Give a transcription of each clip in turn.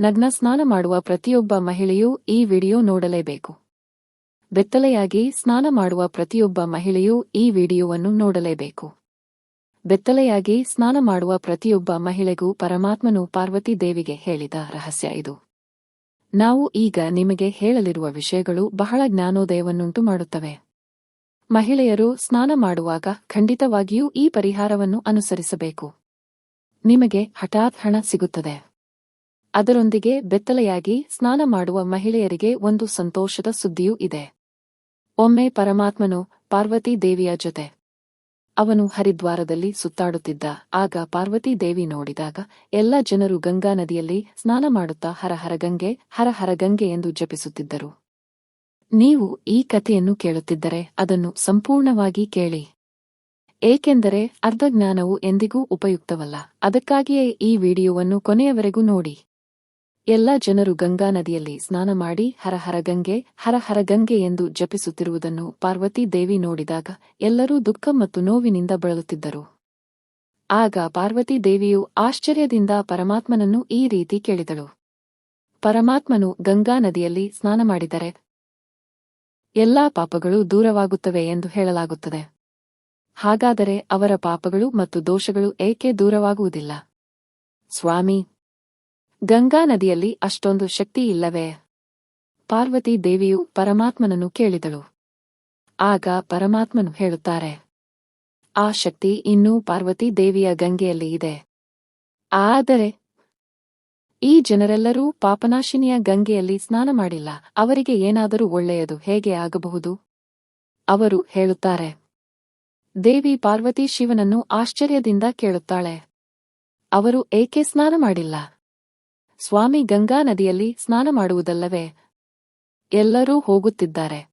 ನಗ್ನ ಸ್ನಾನ ಮಾಡುವ ಪ್ರತಿಯೊಬ್ಬ ಮಹಿಳೆಯೂ ಈ ವಿಡಿಯೋ ನೋಡಲೇಬೇಕು. ಬೆತ್ತಲೆಯಾಗಿ ಸ್ನಾನ ಮಾಡುವ ಪ್ರತಿಯೊಬ್ಬ ಮಹಿಳೆಯೂ ಈ ವಿಡಿಯೋವನ್ನು ನೋಡಲೇಬೇಕು. ಬೆತ್ತಲೆಯಾಗಿ ಸ್ನಾನ ಮಾಡುವ ಪ್ರತಿಯೊಬ್ಬ ಮಹಿಳೆಗೂ ಪರಮಾತ್ಮನು ಪಾರ್ವತಿ ದೇವಿಗೆ ಹೇಳಿದ ರಹಸ್ಯ ಇದು. ನಾವು ಈಗ ನಿಮಗೆ ಹೇಳಲಿರುವ ವಿಷಯಗಳು ಬಹಳ ಜ್ಞಾನೋದಯವನ್ನುಂಟು ಮಾಡುತ್ತವೆ. ಮಹಿಳೆಯರು ಸ್ನಾನ ಮಾಡುವಾಗ ಖಂಡಿತವಾಗಿಯೂ ಈ ಪರಿಹಾರವನ್ನು ಅನುಸರಿಸಬೇಕು. ನಿಮಗೆ ಹಠಾತ್ ಹಣ ಸಿಗುತ್ತದೆ. ಅದರೊಂದಿಗೆ ಬೆತ್ತಲೆಯಾಗಿ ಸ್ನಾನ ಮಾಡುವ ಮಹಿಳೆಯರಿಗೆ ಒಂದು ಸಂತೋಷದ ಸುದ್ದಿಯೂ ಇದೆ. ಒಮ್ಮೆ ಪರಮಾತ್ಮನು ಪಾರ್ವತಿ ದೇವಿಯ ಜೊತೆ. ಅವನು ಹರಿದ್ವಾರದಲ್ಲಿ ಸುತ್ತಾಡುತ್ತಿದ್ದ, ಆಗ ಪಾರ್ವತಿ ದೇವಿ ನೋಡಿದಾಗ ಎಲ್ಲ ಜನರು ಗಂಗಾ ನದಿಯಲ್ಲಿ ಸ್ನಾನ ಮಾಡುತ್ತಾ ಹರ ಹರ ಗಂಗೆ, ಹರ ಹರ ಗಂಗೆ ಎಂದು ಜಪಿಸುತ್ತಿದ್ದರು. ನೀವು ಈ ಕಥೆಯನ್ನು ಕೇಳುತ್ತಿದ್ದರೆ ಅದನ್ನು ಸಂಪೂರ್ಣವಾಗಿ ಕೇಳಿ. ಏಕೆಂದರೆ ಅರ್ಧಜ್ಞಾನವು ಎಂದಿಗೂ ಉಪಯುಕ್ತವಲ್ಲ, ಅದಕ್ಕಾಗಿಯೇ ಈ ವಿಡಿಯೋವನ್ನು ಕೊನೆಯವರೆಗೂ ನೋಡಿ. ಎಲ್ಲ ಜನರು ಗಂಗಾ ನದಿಯಲ್ಲಿ ಸ್ನಾನ ಮಾಡಿ ಹರ ಹರ ಗಂಗೆ, ಹರ ಹರ ಗಂಗೆ ಎಂದು ಜಪಿಸುತ್ತಿರುವುದನ್ನು ಪಾರ್ವತಿ ದೇವಿ ನೋಡಿದಾಗ ಎಲ್ಲರೂ ದುಃಖ ಮತ್ತು ನೋವಿನಿಂದ ಬಳಲುತ್ತಿದ್ದರು. ಆಗ ಪಾರ್ವತಿ ದೇವಿಯು ಆಶ್ಚರ್ಯದಿಂದ ಪರಮಾತ್ಮನನ್ನು ಈ ರೀತಿ ಕೇಳಿದಳು. ಪರಮಾತ್ಮನು ಗಂಗಾ ನದಿಯಲ್ಲಿ ಸ್ನಾನ ಮಾಡಿದರೆ ಎಲ್ಲಾ ಪಾಪಗಳು ದೂರವಾಗುತ್ತವೆ ಎಂದು ಹೇಳಲಾಗುತ್ತದೆ. ಹಾಗಾದರೆ ಅವರ ಪಾಪಗಳು ಮತ್ತು ದೋಷಗಳು ಏಕೆ ದೂರವಾಗುವುದಿಲ್ಲ? ಸ್ವಾಮಿ ಗಂಗಾ ನದಿಯಲ್ಲಿ ಅಷ್ಟೊಂದು ಶಕ್ತಿ ಇಲ್ಲವೇ? ಪಾರ್ವತಿ ದೇವಿಯು ಪರಮಾತ್ಮನನ್ನು ಕೇಳಿದಳು. ಆಗ ಪರಮಾತ್ಮನು ಹೇಳುತ್ತಾರೆ, ಆ ಶಕ್ತಿ ಇನ್ನೂ ಪಾರ್ವತಿ ದೇವಿಯ ಗಂಗೆಯಲ್ಲಿ ಇದೆ. ಆದರೆ ಈ ಜನರೆಲ್ಲರೂ ಪಾಪನಾಶಿನಿಯ ಗಂಗೆಯಲ್ಲಿ ಸ್ನಾನ ಮಾಡಿಲ್ಲ. ಅವರಿಗೆ ಏನಾದರೂ ಒಳ್ಳೆಯದು ಹೇಗೆ ಆಗಬಹುದು? ಅವರು ಹೇಳುತ್ತಾರೆ, ದೇವಿ ಪಾರ್ವತಿ ಶಿವನನ್ನು ಆಶ್ಚರ್ಯದಿಂದ ಕೇಳುತ್ತಾಳೆ. ಅವರು ಏಕೆ ಸ್ನಾನ ಮಾಡಿಲ್ಲ? ಸ್ವಾಮಿ ಗಂಗಾ ನದಿಯಲ್ಲಿ ಸ್ನಾನ ಮಾಡುವುದಲ್ಲವೇ? ಎಲ್ಲರೂ ಹೋಗುತ್ತಿದ್ದಾರೆ.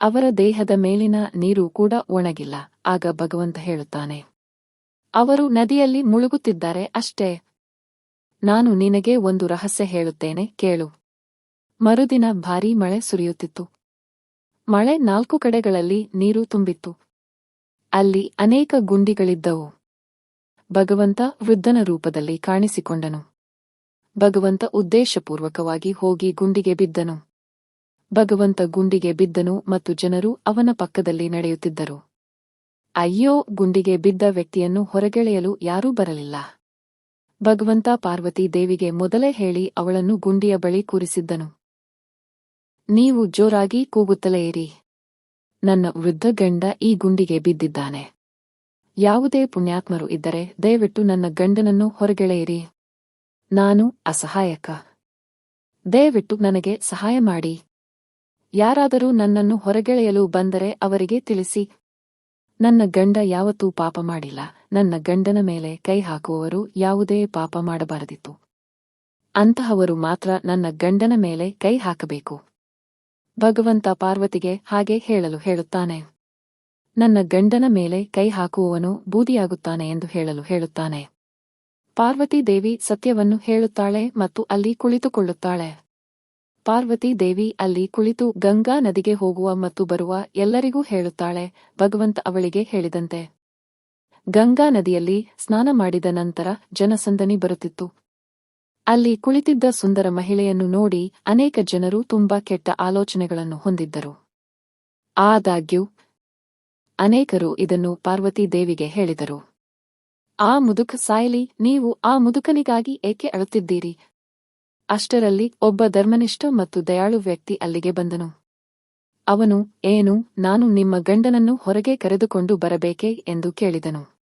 ಅವರ ದೇಹದ ಮೇಲಿನ ನೀರು ಕೂಡ ಒಣಗಿಲ್ಲ, ಆಗ ಭಗವಂತ ಹೇಳುತ್ತಾನೆ. ಅವರು ನದಿಯಲ್ಲಿ ಮುಳುಗುತ್ತಿದ್ದಾರೆ ಅಷ್ಟೇ. ನಾನು ನಿನಗೆ ಒಂದು ರಹಸ್ಯ ಹೇಳುತ್ತೇನೆ, ಕೇಳು. ಮರುದಿನ ಭಾರೀ ಮಳೆ ಸುರಿಯುತ್ತಿತ್ತು. ಮಳೆ ನಾಲ್ಕು ಕಡೆಗಳಲ್ಲಿ ನೀರು ತುಂಬಿತ್ತು. ಅಲ್ಲಿ ಅನೇಕ ಗುಂಡಿಗಳಿದ್ದವು. ಭಗವಂತ ವೃದ್ಧನ ರೂಪದಲ್ಲಿ ಕಾಣಿಸಿಕೊಂಡನು. ಭಗವಂತ ಉದ್ದೇಶಪೂರ್ವಕವಾಗಿ ಹೋಗಿ ಗುಂಡಿಗೆ ಬಿದ್ದನು. ಭಗವಂತ ಗುಂಡಿಗೆ ಬಿದ್ದನು ಮತ್ತು ಜನರು ಅವನ ಪಕ್ಕದಲ್ಲಿ ನಡೆಯುತ್ತಿದ್ದರು. ಅಯ್ಯೋ, ಗುಂಡಿಗೆ ಬಿದ್ದ ವ್ಯಕ್ತಿಯನ್ನು ಹೊರಗೆಳೆಯಲು ಯಾರೂ ಬರಲಿಲ್ಲ. ಭಗವಂತ ಪಾರ್ವತಿ ದೇವಿಗೆ ಮೊದಲೇ ಹೇಳಿ ಅವಳನ್ನು ಗುಂಡಿಯ ಬಳಿ ಕೂರಿಸಿದ್ದನು. ನೀವು ಜೋರಾಗಿ ಕೂಗುತ್ತಲೇ ಇರಿ. ನನ್ನ ವೃದ್ಧ ಗಂಡ ಈ ಗುಂಡಿಗೆ ಬಿದ್ದಿದ್ದಾನೆ. ಯಾವುದೇ ಪುಣ್ಯಾತ್ಮರು ಇದ್ದರೆ ದಯವಿಟ್ಟು ನನ್ನ ಗಂಡನನ್ನು ಹೊರಗೆಳೆಯಿರಿ. ನಾನು ಅಸಹಾಯಕ. ದಯವಿಟ್ಟು ನನಗೆ ಸಹಾಯ ಮಾಡಿ. ಯಾರಾದರೂ ನನ್ನನ್ನು ಹೊರಗೆಳೆಯಲು ಬಂದರೆ ಅವರಿಗೆ ತಿಳಿಸಿ. ನನ್ನ ಗಂಡ ಯಾವತ್ತೂ ಪಾಪ ಮಾಡಿಲ್ಲ. ನನ್ನ ಗಂಡನ ಮೇಲೆ ಕೈ ಹಾಕುವವರು ಯಾವುದೇ ಪಾಪ ಮಾಡಬಾರದಿತ್ತು. ಅಂತಹವರು ಮಾತ್ರ ನನ್ನ ಗಂಡನ ಮೇಲೆ ಕೈ ಹಾಕಬೇಕು. ಭಗವಂತ ಪಾರ್ವತಿಗೆ ಹಾಗೆ ಹೇಳಲು ಹೇಳುತ್ತಾನೆ. ನನ್ನ ಗಂಡನ ಮೇಲೆ ಕೈ ಹಾಕುವವನು ಬೂದಿಯಾಗುತ್ತಾನೆ ಎಂದು ಹೇಳಲು ಹೇಳುತ್ತಾನೆ. ಪಾರ್ವತಿ ದೇವಿ ಸತ್ಯವನ್ನು ಹೇಳುತ್ತಾಳೆ ಮತ್ತು ಅಲ್ಲಿ ಕುಳಿತುಕೊಳ್ಳುತ್ತಾಳೆ. ಪಾರ್ವತಿ ದೇವಿ ಅಲ್ಲಿ ಕುಳಿತು ಗಂಗಾ ನದಿಗೆ ಹೋಗುವ ಮತ್ತು ಬರುವ ಎಲ್ಲರಿಗೂ ಹೇಳುತ್ತಾಳೆ, ಭಗವಂತ ಅವಳಿಗೆ ಹೇಳಿದಂತೆ. ಗಂಗಾ ನದಿಯಲ್ಲಿ ಸ್ನಾನ ಮಾಡಿದ ನಂತರ ಜನಸಂದಣಿ ಬರುತ್ತಿತ್ತು. ಅಲ್ಲಿ ಕುಳಿತಿದ್ದ ಸುಂದರ ಮಹಿಳೆಯನ್ನು ನೋಡಿ ಅನೇಕ ಜನರು ತುಂಬಾ ಕೆಟ್ಟ ಆಲೋಚನೆಗಳನ್ನು ಹೊಂದಿದ್ದರು. ಆದಾಗ್ಯೂ, ಅನೇಕರು ಇದನ್ನು ಪಾರ್ವತಿ ದೇವಿಗೆ ಹೇಳಿದರು. ಆ ಮುದುಕ ಸಾಯಲಿ, ನೀವು ಆ ಮುದುಕನಿಗಾಗಿ ಏಕೆ ಅಳುತ್ತಿದ್ದೀರಿ? ಅಷ್ಟರಲ್ಲಿ ಒಬ್ಬ ಧರ್ಮನಿಷ್ಠ ಮತ್ತು ದಯಾಳು ವ್ಯಕ್ತಿ ಅಲ್ಲಿಗೆ ಬಂದನು. ಅವನು, ಏನು, ನಾನು ನಿಮ್ಮ ಗಂಡನನ್ನು ಹೊರಗೆ ಕರೆದುಕೊಂಡು ಬರಬೇಕೆ ಎಂದು ಕೇಳಿದನು.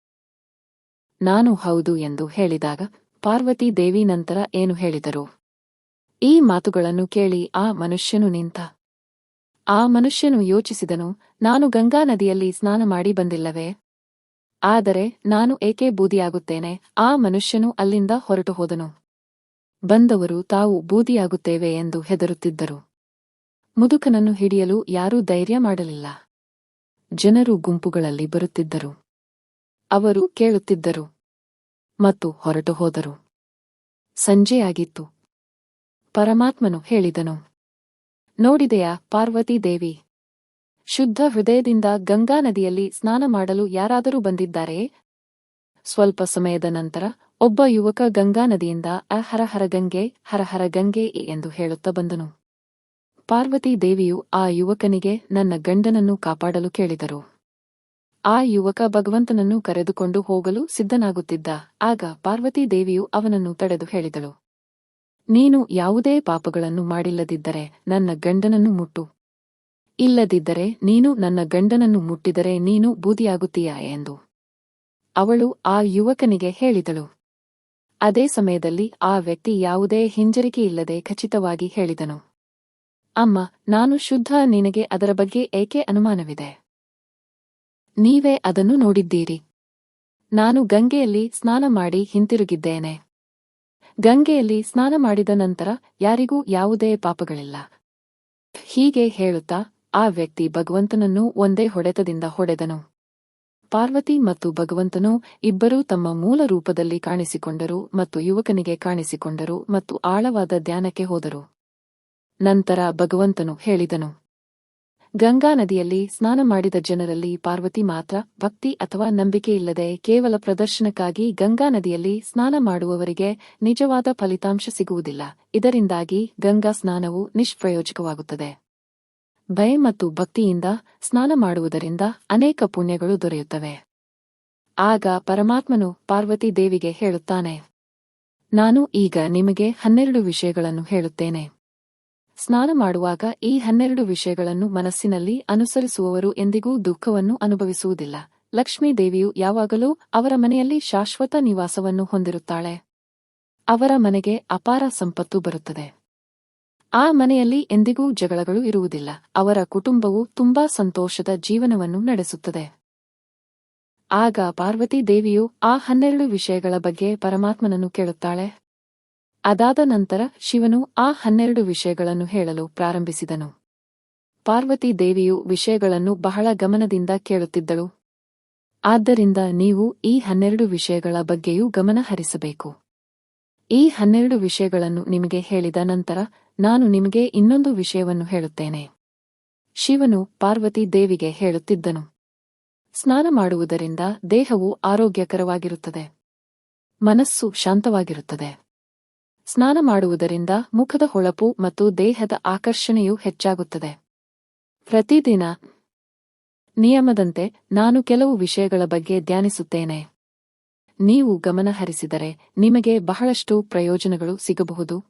ನಾನು ಹೌದು ಎಂದು ಹೇಳಿದಾಗ, ಪಾರ್ವತಿ ದೇವಿ ನಂತರ ಏನು ಹೇಳಿದರು? ಈ ಮಾತುಗಳನ್ನು ಕೇಳಿ ಆ ಮನುಷ್ಯನು ನಿಂತ. ಆ ಮನುಷ್ಯನು ಯೋಚಿಸಿದನು, ನಾನು ಗಂಗಾ ನದಿಯಲ್ಲಿ ಸ್ನಾನ ಮಾಡಿ ಬಂದಿಲ್ಲವೇ? ಆದರೆ ನಾನು ಏಕೆ ಬೂದಿಯಾಗುತ್ತೇನೆ? ಆ ಮನುಷ್ಯನು ಅಲ್ಲಿಂದ ಹೊರಟು ಹೋದನು. ಬಂದವರು ತಾವು ಬೂದಿಯಾಗುತ್ತೇವೆ ಎಂದು ಹೆದರುತ್ತಿದ್ದರು. ಮುದುಕನನ್ನು ಹಿಡಿಯಲು ಯಾರೂ ಧೈರ್ಯ ಮಾಡಲಿಲ್ಲ. ಜನರು ಗುಂಪುಗಳಲ್ಲಿ ಬರುತ್ತಿದ್ದರು. ಅವರು ಕೇಳುತ್ತಿದ್ದರು. ಮತ್ತು ಹೊರಟು ಹೋದರು. ಸಂಜೆಯಾಗಿತ್ತು. ಪರಮಾತ್ಮನು ಹೇಳಿದನು. ನೋಡಿದೆಯಾ ಪಾರ್ವತಿ ದೇವಿ ಶುದ್ಧ ಹೃದಯದಿಂದ ಗಂಗಾ ನದಿಯಲ್ಲಿ ಸ್ನಾನ ಮಾಡಲು ಯಾರಾದರೂ ಬಂದಿದ್ದಾರೆಯೇ ಸ್ವಲ್ಪ ಸಮಯದ ನಂತರ ಒಬ್ಬ ಯುವಕ ಗಂಗಾ ನದಿಯಿಂದ ಅ ಹರ ಹರ ಗಂಗೆ ಹರಹರ ಹರ ಗಂಗೆ ಎಂದು ಹೇಳುತ್ತಾ ಬಂದನು. ಪಾರ್ವತಿ ದೇವಿಯು ಆ ಯುವಕನಿಗೆ ನನ್ನ ಗಂಡನನ್ನು ಕಾಪಾಡಲು ಕೇಳಿದರು. ಆ ಯುವಕ ಭಗವಂತನನ್ನು ಕರೆದುಕೊಂಡು ಹೋಗಲು ಸಿದ್ಧನಾಗುತ್ತಿದ್ದ. ಆಗ ಪಾರ್ವತಿ ದೇವಿಯು ಅವನನ್ನು ತಡೆದು ಹೇಳಿದಳು. ನೀನು ಯಾವುದೇ ಪಾಪಗಳನ್ನು ಮಾಡಿಲ್ಲದಿದ್ದರೆ ನನ್ನ ಗಂಡನನ್ನು ಮುಟ್ಟು. ಇಲ್ಲದಿದ್ದರೆ ನೀನು ನನ್ನ ಗಂಡನನ್ನು ಮುಟ್ಟಿದರೆ ನೀನು ಬೂದಿಯಾಗುತ್ತೀಯ ಎಂದು. ಅವಳು ಆ ಯುವಕನಿಗೆ ಹೇಳಿದಳು. ಅದೇ ಸಮಯದಲ್ಲಿ ಆ ವ್ಯಕ್ತಿ ಯಾವುದೇ ಹಿಂಜರಿಕೆಯಿಲ್ಲದೆ ಖಚಿತವಾಗಿ ಹೇಳಿದನು. ಅಮ್ಮ, ನಾನು ಶುದ್ಧ ನಿನಗೆ ಅದರ ಬಗ್ಗೆ ಏಕೆ ಅನುಮಾನವಿದೆ? ನೀವೇ ಅದನ್ನು ನೋಡಿದ್ದೀರಿ. ನಾನು ಗಂಗೆಯಲ್ಲಿ ಸ್ನಾನ ಮಾಡಿ ಹಿಂತಿರುಗಿದ್ದೇನೆ. ಗಂಗೆಯಲ್ಲಿ ಸ್ನಾನ ಮಾಡಿದ ನಂತರ ಯಾರಿಗೂ ಯಾವುದೇ ಪಾಪಗಳಿಲ್ಲ. ಹೀಗೆ ಹೇಳುತ್ತಾ ಆ ವ್ಯಕ್ತಿ ಭಗವಂತನನ್ನು ಒಂದೇ ಹೊಡೆತದಿಂದ ಹೊಡೆದನು. ಪಾರ್ವತಿ ಮತ್ತು ಭಗವಂತನು ಇಬ್ಬರೂ ತಮ್ಮ ಮೂಲ ರೂಪದಲ್ಲಿ ಕಾಣಿಸಿಕೊಂಡರು ಮತ್ತು ಯುವಕನಿಗೆ ಕಾಣಿಸಿಕೊಂಡರು ಮತ್ತು ಆಳವಾದ ಧ್ಯಾನಕ್ಕೆ ಹೋದರು. ನಂತರ ಭಗವಂತನು ಹೇಳಿದನು, ಗಂಗಾ ನದಿಯಲ್ಲಿ ಸ್ನಾನ ಮಾಡಿದ ಜನರಲ್ಲಿ ಪಾರ್ವತಿ ಮಾತ್ರ ಭಕ್ತಿ ಅಥವಾ ನಂಬಿಕೆಯಿಲ್ಲದೆ ಕೇವಲ ಪ್ರದರ್ಶನಕ್ಕಾಗಿ ಗಂಗಾ ನದಿಯಲ್ಲಿ ಸ್ನಾನ ಮಾಡುವವರಿಗೆ ನಿಜವಾದ ಫಲಿತಾಂಶ ಸಿಗುವುದಿಲ್ಲ. ಇದರಿಂದಾಗಿ ಗಂಗಾ ಸ್ನಾನವು ನಿಷ್ಪ್ರಯೋಜಕವಾಗುತ್ತದೆ. ಭಯ ಮತ್ತು ಭಕ್ತಿಯಿಂದ ಸ್ನಾನ ಮಾಡುವುದರಿಂದ ಅನೇಕ ಪುಣ್ಯಗಳು ದೊರೆಯುತ್ತವೆ. ಆಗ ಪರಮಾತ್ಮನು ಪಾರ್ವತಿ ದೇವಿಗೆ ಹೇಳುತ್ತಾನೆ, ನಾನು ಈಗ ನಿಮಗೆ ಹನ್ನೆರಡು ವಿಷಯಗಳನ್ನು ಹೇಳುತ್ತೇನೆ. ಸ್ನಾನ ಮಾಡುವಾಗ ಈ ಹನ್ನೆರಡು ವಿಷಯಗಳನ್ನು ಮನಸ್ಸಿನಲ್ಲಿ ಅನುಸರಿಸುವವರು ಎಂದಿಗೂ ದುಃಖವನ್ನು ಅನುಭವಿಸುವುದಿಲ್ಲ. ಲಕ್ಷ್ಮೀ ದೇವಿಯು ಯಾವಾಗಲೂ ಅವರ ಮನೆಯಲ್ಲಿ ಶಾಶ್ವತ ನಿವಾಸವನ್ನು ಹೊಂದಿರುತ್ತಾಳೆ. ಅವರ ಮನೆಗೆ ಅಪಾರ ಸಂಪತ್ತು ಬರುತ್ತದೆ. ಆ ಮನೆಯಲ್ಲಿ ಎಂದಿಗೂ ಜಗಳಗಳು ಇರುವುದಿಲ್ಲ. ಅವರ ಕುಟುಂಬವು ತುಂಬಾ ಸಂತೋಷದ ಜೀವನವನ್ನು ನಡೆಸುತ್ತದೆ. ಆಗ ಪಾರ್ವತಿ ದೇವಿಯು ಆ ಹನ್ನೆರಡು ವಿಷಯಗಳ ಬಗ್ಗೆ ಪರಮಾತ್ಮನನ್ನು ಕೇಳುತ್ತಾಳೆ. ಅದಾದ ನಂತರ ಶಿವನು ಆ ಹನ್ನೆರಡು ವಿಷಯಗಳನ್ನು ಹೇಳಲು ಪ್ರಾರಂಭಿಸಿದನು. ಪಾರ್ವತಿ ದೇವಿಯು ವಿಷಯಗಳನ್ನು ಬಹಳ ಗಮನದಿಂದ ಕೇಳುತ್ತಿದ್ದಳು. ಆದ್ದರಿಂದ ನೀವು ಈ ಹನ್ನೆರಡು ವಿಷಯಗಳ ಬಗ್ಗೆಯೂ ಗಮನ ಹರಿಸಬೇಕು ಈ ಹನ್ನೆರಡು ವಿಷಯಗಳನ್ನು ನಿಮಗೆ ಹೇಳಿದ ನಂತರ ನಾನು ನಿಮಗೆ ಇನ್ನೊಂದು ವಿಷಯವನ್ನು ಹೇಳುತ್ತೇನೆ. ಶಿವನು ಪಾರ್ವತಿ ದೇವಿಗೆ ಹೇಳುತ್ತಿದ್ದನು. ಸ್ನಾನ ಮಾಡುವುದರಿಂದ ದೇಹವು ಆರೋಗ್ಯಕರವಾಗಿರುತ್ತದೆ. ಮನಸ್ಸು ಶಾಂತವಾಗಿರುತ್ತದೆ. ಸ್ನಾನ ಮಾಡುವುದರಿಂದ ಮುಖದ ಹೊಳಪು ಮತ್ತು ದೇಹದ ಆಕರ್ಷಣೆಯು ಹೆಚ್ಚಾಗುತ್ತದೆ. ಪ್ರತಿದಿನ ನಿಯಮದಂತೆ ನಾನು ಕೆಲವು ವಿಷಯಗಳ ಬಗ್ಗೆ ಧ್ಯಾನಿಸುತ್ತೇನೆ. ನೀವು ಗಮನಹರಿಸಿದರೆ ನಿಮಗೆ ಬಹಳಷ್ಟು ಪ್ರಯೋಜನಗಳು ಸಿಗಬಹುದು.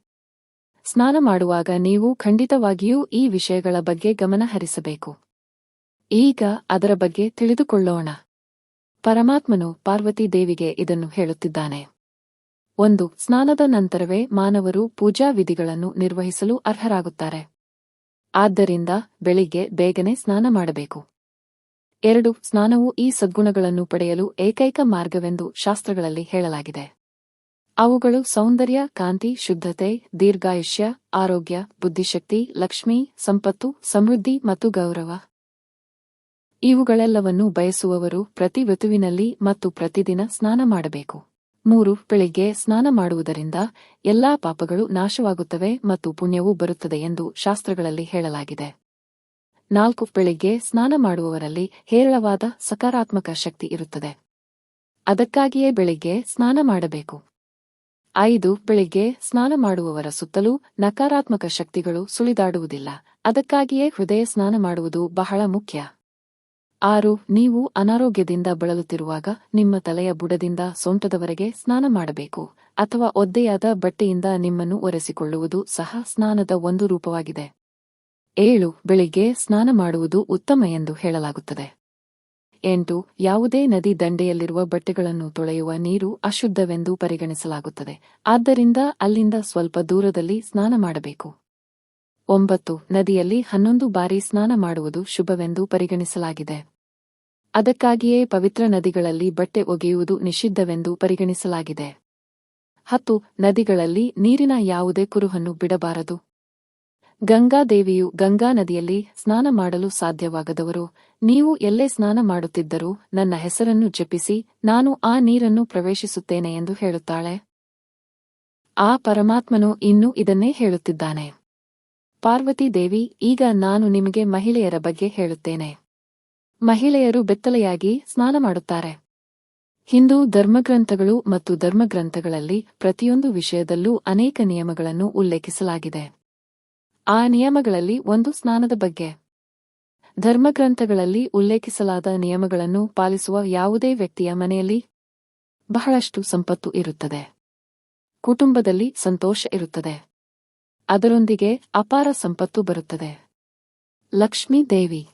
ಸ್ನಾನ ಮಾಡುವಾಗ ನೀವು ಖಂಡಿತವಾಗಿಯೂ ಈ ವಿಷಯಗಳ ಬಗ್ಗೆ ಗಮನಹರಿಸಬೇಕು ಈಗ ಅದರ ಬಗ್ಗೆ ತಿಳಿದುಕೊಳ್ಳೋಣ. ಪರಮಾತ್ಮನು ಪಾರ್ವತಿ ದೇವಿಗೆ ಇದನ್ನು ಹೇಳುತ್ತಿದ್ದಾನೆ. ಒಂದು, ಸ್ನಾನದ ನಂತರವೇ ಮಾನವರು ಪೂಜಾ ವಿಧಿಗಳನ್ನು ನಿರ್ವಹಿಸಲು ಅರ್ಹರಾಗುತ್ತಾರೆ. ಆದ್ದರಿಂದ ಬೆಳಿಗ್ಗೆ ಬೇಗನೆ ಸ್ನಾನ ಮಾಡಬೇಕು. ಎರಡು, ಸ್ನಾನವು ಈ ಸದ್ಗುಣಗಳನ್ನು ಪಡೆಯಲು ಏಕೈಕ ಮಾರ್ಗವೆಂದು ಶಾಸ್ತ್ರಗಳಲ್ಲಿ ಹೇಳಲಾಗಿದೆ. ಅವುಗಳು ಸೌಂದರ್ಯ, ಕಾಂತಿ, ಶುದ್ಧತೆ, ದೀರ್ಘಾಯುಷ್ಯ, ಆರೋಗ್ಯ, ಬುದ್ಧಿಶಕ್ತಿ, ಲಕ್ಷ್ಮಿ, ಸಂಪತ್ತು, ಸಮೃದ್ಧಿ ಮತ್ತು ಗೌರವ. ಇವುಗಳೆಲ್ಲವನ್ನೂ ಬಯಸುವವರು ಪ್ರತಿ ಋತುವಿನಲ್ಲಿ ಮತ್ತು ಪ್ರತಿದಿನ ಸ್ನಾನ ಮಾಡಬೇಕು. ಮೂರು, ಬೆಳಿಗ್ಗೆ ಸ್ನಾನ ಮಾಡುವುದರಿಂದ ಎಲ್ಲಾ ಪಾಪಗಳು ನಾಶವಾಗುತ್ತವೆ ಮತ್ತು ಪುಣ್ಯವೂ ಬರುತ್ತದೆ ಎಂದು ಶಾಸ್ತ್ರಗಳಲ್ಲಿ ಹೇಳಲಾಗಿದೆ. ನಾಲ್ಕು ಬೆಳಿಗ್ಗೆ ಸ್ನಾನ ಮಾಡುವವರಲ್ಲಿ ಹೇರಳವಾದ ಸಕಾರಾತ್ಮಕ ಶಕ್ತಿ ಇರುತ್ತದೆ. ಅದಕ್ಕಾಗಿಯೇ ಬೆಳಿಗ್ಗೆ ಸ್ನಾನ ಮಾಡಬೇಕು. ಐದು ಬೆಳಿಗ್ಗೆ ಸ್ನಾನ ಮಾಡುವವರ ಸುತ್ತಲೂ ನಕಾರಾತ್ಮಕ ಶಕ್ತಿಗಳು ಸುಳಿದಾಡುವುದಿಲ್ಲ. ಅದಕ್ಕಾಗಿಯೇ ಹೃದಯ ಸ್ನಾನ ಮಾಡುವುದು ಬಹಳ ಮುಖ್ಯ. ಆರು, ನೀವು ಅನಾರೋಗ್ಯದಿಂದ ಬಳಲುತ್ತಿರುವಾಗ ನಿಮ್ಮ ತಲೆಯ ಬುಡದಿಂದ ಸೊಂಟದವರೆಗೆ ಸ್ನಾನ ಮಾಡಬೇಕು. ಅಥವಾ ಒದ್ದೆಯಾದ ಬಟ್ಟೆಯಿಂದ ನಿಮ್ಮನ್ನು ಒರೆಸಿಕೊಳ್ಳುವುದು ಸಹ ಸ್ನಾನದ ಒಂದು ರೂಪವಾಗಿದೆ. ಏಳು ಬೆಳಿಗ್ಗೆ ಸ್ನಾನ ಮಾಡುವುದು ಉತ್ತಮ ಎಂದು ಹೇಳಲಾಗುತ್ತದೆ. ಎಂಟು ಯಾವುದೇ ನದಿ ದಂಡೆಯಲ್ಲಿರುವ ಬಟ್ಟೆಗಳನ್ನು ತೊಳೆಯುವ ನೀರು ಅಶುದ್ಧವೆಂದು ಪರಿಗಣಿಸಲಾಗುತ್ತದೆ. ಆದ್ದರಿಂದ ಅಲ್ಲಿಂದ ಸ್ವಲ್ಪ ದೂರದಲ್ಲಿ ಸ್ನಾನ ಮಾಡಬೇಕು. ಒಂಬತ್ತು ನದಿಯಲ್ಲಿ ಹನ್ನೊಂದು ಬಾರಿ ಸ್ನಾನ ಮಾಡುವುದು ಶುಭವೆಂದು ಪರಿಗಣಿಸಲಾಗಿದೆ. ಅದಕ್ಕಾಗಿಯೇ ಪವಿತ್ರ ನದಿಗಳಲ್ಲಿ ಬಟ್ಟೆ ಒಗೆಯುವುದು ನಿಷಿದ್ಧವೆಂದು ಪರಿಗಣಿಸಲಾಗಿದೆ. ಹತ್ತು ನದಿಗಳಲ್ಲಿ ನೀರಿನ ಯಾವುದೇ ಕುರುಹನ್ನು ಬಿಡಬಾರದು. ಗಂಗಾದೇವಿಯು ಗಂಗಾ ನದಿಯಲ್ಲಿ ಸ್ನಾನ ಮಾಡಲು ಸಾಧ್ಯವಾಗದವರು. ನೀವು ಎಲ್ಲೇ ಸ್ನಾನ ಮಾಡುತ್ತಿದ್ದರೂ ನನ್ನ ಹೆಸರನ್ನು ಜಪಿಸಿ, ನಾನು ಆ ನೀರನ್ನು ಪ್ರವೇಶಿಸುತ್ತೇನೆ ಎಂದು ಹೇಳುತ್ತಾಳೆ. ಆ ಪರಮಾತ್ಮನು ಇನ್ನೂ ಇದನ್ನೇ ಹೇಳುತ್ತಿದ್ದಾನೆ. ಪಾರ್ವತಿ ದೇವಿ ಈಗ ನಾನು ನಿಮಗೆ ಮಹಿಳೆಯರ ಬಗ್ಗೆ ಹೇಳುತ್ತೇನೆ. ಮಹಿಳೆಯರು ಬೆತ್ತಲೆಯಾಗಿ ಸ್ನಾನ ಮಾಡುತ್ತಾರೆ. ಹಿಂದೂ ಧರ್ಮಗ್ರಂಥಗಳು ಮತ್ತು ಧರ್ಮಗ್ರಂಥಗಳಲ್ಲಿ ಪ್ರತಿಯೊಂದು ವಿಷಯದಲ್ಲೂ ಅನೇಕ ನಿಯಮಗಳನ್ನು ಉಲ್ಲೇಖಿಸಲಾಗಿದೆ. ಆ ನಿಯಮಗಳಲ್ಲಿ ಒಂದು ಸ್ನಾನದ ಬಗ್ಗೆ. ಧರ್ಮಗ್ರಂಥಗಳಲ್ಲಿ ಉಲ್ಲೇಖಿಸಲಾದ ನಿಯಮಗಳನ್ನು ಪಾಲಿಸುವ ಯಾವುದೇ ವ್ಯಕ್ತಿಯ ಮನೆಯಲ್ಲಿ ಬಹಳಷ್ಟು ಸಂಪತ್ತು ಇರುತ್ತದೆ. ಕುಟುಂಬದಲ್ಲಿ ಸಂತೋಷ ಇರುತ್ತದೆ. ಅದರೊಂದಿಗೆ ಅಪಾರ ಸಂಪತ್ತು ಬರುತ್ತದೆ. ಲಕ್ಷ್ಮೀ ದೇವಿ.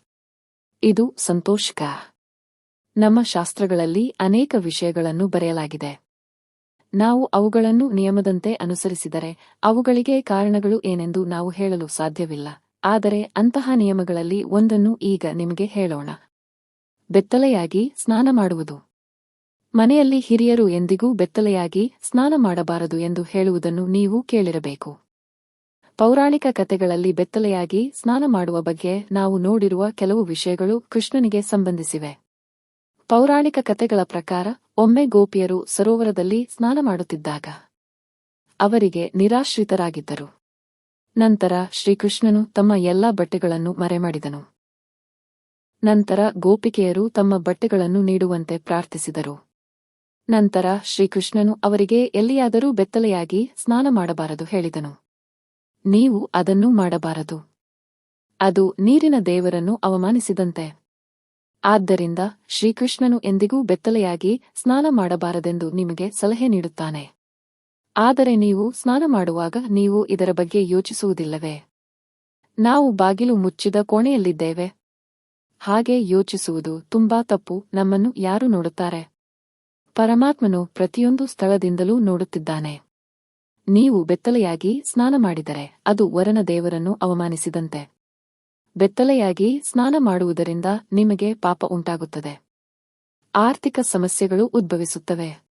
ಇದು ಸಂತೋಷಕ. ನಮ್ಮ ಶಾಸ್ತ್ರಗಳಲ್ಲಿ ಅನೇಕ ವಿಷಯಗಳನ್ನು ಬರೆಯಲಾಗಿದೆ. ನಾವು ಅವುಗಳನ್ನು ನಿಯಮದಂತೆ ಅನುಸರಿಸಿದರೆ ಅವುಗಳಿಗೆ ಕಾರಣಗಳು ಏನೆಂದು ನಾವು ಹೇಳಲು ಸಾಧ್ಯವಿಲ್ಲ. ಆದರೆ ಅಂತಹ ನಿಯಮಗಳಲ್ಲಿ ಒಂದನ್ನು ಈಗ ನಿಮಗೆ ಹೇಳೋಣ. ಬೆತ್ತಲೆಯಾಗಿ ಸ್ನಾನ ಮಾಡುವುದು. ಮನೆಯಲ್ಲಿ ಹಿರಿಯರು ಎಂದಿಗೂ ಬೆತ್ತಲೆಯಾಗಿ ಸ್ನಾನ ಮಾಡಬಾರದು ಎಂದು ಹೇಳುವುದನ್ನು ನೀವು ಕೇಳಿರಬೇಕು. ಪೌರಾಣಿಕ ಕಥೆಗಳಲ್ಲಿ ಬೆತ್ತಲೆಯಾಗಿ ಸ್ನಾನ ಮಾಡುವ ಬಗ್ಗೆ ನಾವು ನೋಡಿರುವ ಕೆಲವು ವಿಷಯಗಳು ಕೃಷ್ಣನಿಗೆ ಸಂಬಂಧಿಸಿವೆ. ಪೌರಾಣಿಕ ಕಥೆಗಳ ಪ್ರಕಾರ ಒಮ್ಮೆ ಗೋಪಿಯರು ಸರೋವರದಲ್ಲಿ ಸ್ನಾನ ಮಾಡುತ್ತಿದ್ದಾಗ ಅವರಿಗೆ ನಿರಾಶ್ರಿತರಾಗಿದ್ದರು. ನಂತರ ಶ್ರೀಕೃಷ್ಣನು ತಮ್ಮ ಎಲ್ಲಾ ಬಟ್ಟೆಗಳನ್ನು ಮರೆಮಾಡಿದನು. ನಂತರ ಗೋಪಿಕೆಯರು ತಮ್ಮ ಬಟ್ಟೆಗಳನ್ನು ನೀಡುವಂತೆ ಪ್ರಾರ್ಥಿಸಿದರು. ನಂತರ ಶ್ರೀಕೃಷ್ಣನು ಅವರಿಗೆ ಎಲ್ಲಿಯಾದರೂ ಬೆತ್ತಲೆಯಾಗಿ ಸ್ನಾನ ಮಾಡಬಾರದು ಹೇಳಿದನು. ನೀವು ಅದನ್ನು ಮಾಡಬಾರದು. ಅದು ನೀರಿನ ದೇವರನ್ನು ಅವಮಾನಿಸಿದಂತೆ. ಆದ್ದರಿಂದ ಶ್ರೀಕೃಷ್ಣನು ಎಂದಿಗೂ ಬೆತ್ತಲೆಯಾಗಿ ಸ್ನಾನ ಮಾಡಬಾರದೆಂದು ನಿಮಗೆ ಸಲಹೆ ನೀಡುತ್ತಾನೆ. ಆದರೆ ನೀವು ಸ್ನಾನ ಮಾಡುವಾಗ ನೀವು ಇದರ ಬಗ್ಗೆ ಯೋಚಿಸುವುದಿಲ್ಲವೇ? ನಾವು ಬಾಗಿಲು ಮುಚ್ಚಿದ ಕೋಣೆಯಲ್ಲಿದ್ದೇವೆ. ಹಾಗೆ ಯೋಚಿಸುವುದು ತುಂಬಾ ತಪ್ಪು, ನಮ್ಮನ್ನು ಯಾರು ನೋಡುತ್ತಾರೆ? ಪರಮಾತ್ಮನು ಪ್ರತಿಯೊಂದು ಸ್ಥಳದಿಂದಲೂ ನೋಡುತ್ತಿದ್ದಾನೆ. ನೀವು ಬೆತ್ತಲೆಯಾಗಿ ಸ್ನಾನ ಮಾಡಿದರೆ ಅದು ವರನ ದೇವರನ್ನು ಅವಮಾನಿಸಿದಂತೆ. ಬೆತ್ತಲೆಯಾಗಿ ಸ್ನಾನ ಮಾಡುವುದರಿಂದ ನಿಮಗೆ ಪಾಪ ಉಂಟಾಗುತ್ತದೆ. ಆರ್ಥಿಕ ಸಮಸ್ಯೆಗಳು ಉದ್ಭವಿಸುತ್ತವೆ.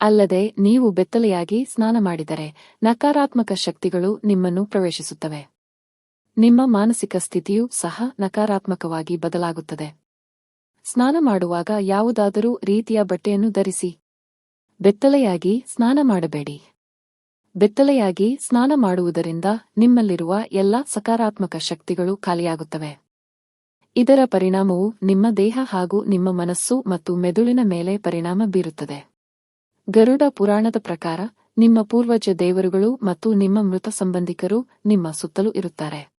ಅಲ್ಲದೆ ನೀವು ಬೆತ್ತಲೆಯಾಗಿ ಸ್ನಾನ ಮಾಡಿದರೆ ನಕಾರಾತ್ಮಕ ಶಕ್ತಿಗಳು ನಿಮ್ಮನ್ನು ಪ್ರವೇಶಿಸುತ್ತವೆ. ನಿಮ್ಮ ಮಾನಸಿಕ ಸ್ಥಿತಿಯೂ ಸಹ ನಕಾರಾತ್ಮಕವಾಗಿ ಬದಲಾಗುತ್ತದೆ. ಸ್ನಾನ ಮಾಡುವಾಗ ಯಾವುದಾದರೂ ರೀತಿಯ ಬಟ್ಟೆಯನ್ನು ಧರಿಸಿ. ಬೆತ್ತಲೆಯಾಗಿ ಸ್ನಾನ ಮಾಡಬೇಡಿ. ಬೆತ್ತಲೆಯಾಗಿ ಸ್ನಾನ ಮಾಡುವುದರಿಂದ ನಿಮ್ಮಲ್ಲಿರುವ ಎಲ್ಲ ಸಕಾರಾತ್ಮಕ ಶಕ್ತಿಗಳು ಖಾಲಿಯಾಗುತ್ತವೆ. ಇದರ ಪರಿಣಾಮವು ನಿಮ್ಮ ದೇಹ ಹಾಗೂ ನಿಮ್ಮ ಮನಸ್ಸು ಮತ್ತು ಮೆದುಳಿನ ಮೇಲೆ ಪರಿಣಾಮ ಬೀರುತ್ತದೆ. ಗರುಡ ಪುರಾಣದ ಪ್ರಕಾರ, ನಿಮ್ಮ ಪೂರ್ವಜ ದೇವರುಗಳು ಮತ್ತು ನಿಮ್ಮ ಮೃತ ಸಂಬಂಧಿಕರು ನಿಮ್ಮ ಸುತ್ತಲೂ ಇರುತ್ತಾರೆ.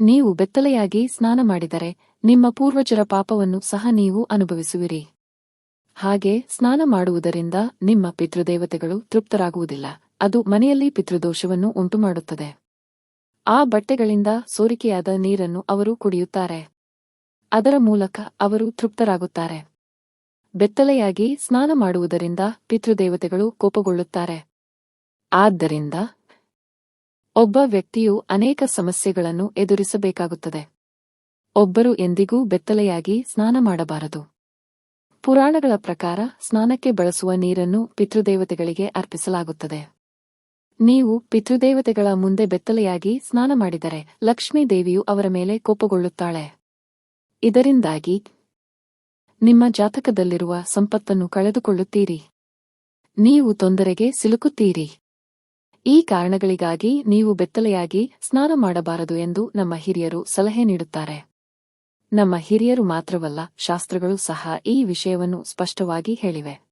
ನೀವು ಬೆತ್ತಲೆಯಾಗಿ ಸ್ನಾನ ಮಾಡಿದರೆ ನಿಮ್ಮ ಪೂರ್ವಜರ ಪಾಪವನ್ನು ಸಹ ನೀವು ಅನುಭವಿಸುವಿರಿ. ಹಾಗೆ ಸ್ನಾನ ಮಾಡುವುದರಿಂದ ನಿಮ್ಮ ಪಿತೃದೇವತೆಗಳು ತೃಪ್ತರಾಗುವುದಿಲ್ಲ. ಅದು ಮನೆಯಲ್ಲಿ ಪಿತೃದೋಷವನ್ನು ಉಂಟುಮಾಡುತ್ತದೆ. ಆ ಬಟ್ಟೆಗಳಿಂದ ಸೋರಿಕೆಯಾದ ನೀರನ್ನು ಅವರು ಕುಡಿಯುತ್ತಾರೆ. ಅದರ ಮೂಲಕ ಅವರು ತೃಪ್ತರಾಗುತ್ತಾರೆ. ಬೆತ್ತಲೆಯಾಗಿ ಸ್ನಾನ ಮಾಡುವುದರಿಂದ ಪಿತೃದೇವತೆಗಳು ಕೋಪಗೊಳ್ಳುತ್ತಾರೆ. ಆದ್ದರಿಂದ ಒಬ್ಬ ವ್ಯಕ್ತಿಯು ಅನೇಕ ಸಮಸ್ಯೆಗಳನ್ನು ಎದುರಿಸಬೇಕಾಗುತ್ತದೆ. ಒಬ್ಬರು ಎಂದಿಗೂ ಬೆತ್ತಲೆಯಾಗಿ ಸ್ನಾನ ಮಾಡಬಾರದು. ಪುರಾಣಗಳ ಪ್ರಕಾರ ಸ್ನಾನಕ್ಕೆ ಬಳಸುವ ನೀರನ್ನು ಪಿತೃದೇವತೆಗಳಿಗೆ ಅರ್ಪಿಸಲಾಗುತ್ತದೆ. ನೀವು ಪಿತೃದೇವತೆಗಳ ಮುಂದೆ ಬೆತ್ತಲೆಯಾಗಿ ಸ್ನಾನ ಮಾಡಿದರೆ ಲಕ್ಷ್ಮೀ ದೇವಿಯು ಅವರ ಮೇಲೆ ಕೋಪಗೊಳ್ಳುತ್ತಾಳೆ. ಇದರಿಂದಾಗಿ ನಿಮ್ಮ ಜಾತಕದಲ್ಲಿರುವ ಸಂಪತ್ತನ್ನು ಕಳೆದುಕೊಳ್ಳುತ್ತೀರಿ. ನೀವು ತೊಂದರೆಗೆ ಸಿಲುಕುತ್ತೀರಿ. ಈ ಕಾರಣಗಳಿಗಾಗಿ ನೀವು ಬೆತ್ತಲೆಯಾಗಿ ಸ್ನಾನ ಮಾಡಬಾರದು ಎಂದು ನಮ್ಮ ಹಿರಿಯರು ಸಲಹೆ ನೀಡುತ್ತಾರೆ. ನಮ್ಮ ಹಿರಿಯರು ಮಾತ್ರವಲ್ಲ, ಶಾಸ್ತ್ರಗಳು ಸಹ ಈ ವಿಷಯವನ್ನು ಸ್ಪಷ್ಟವಾಗಿ ಹೇಳಿವೆ.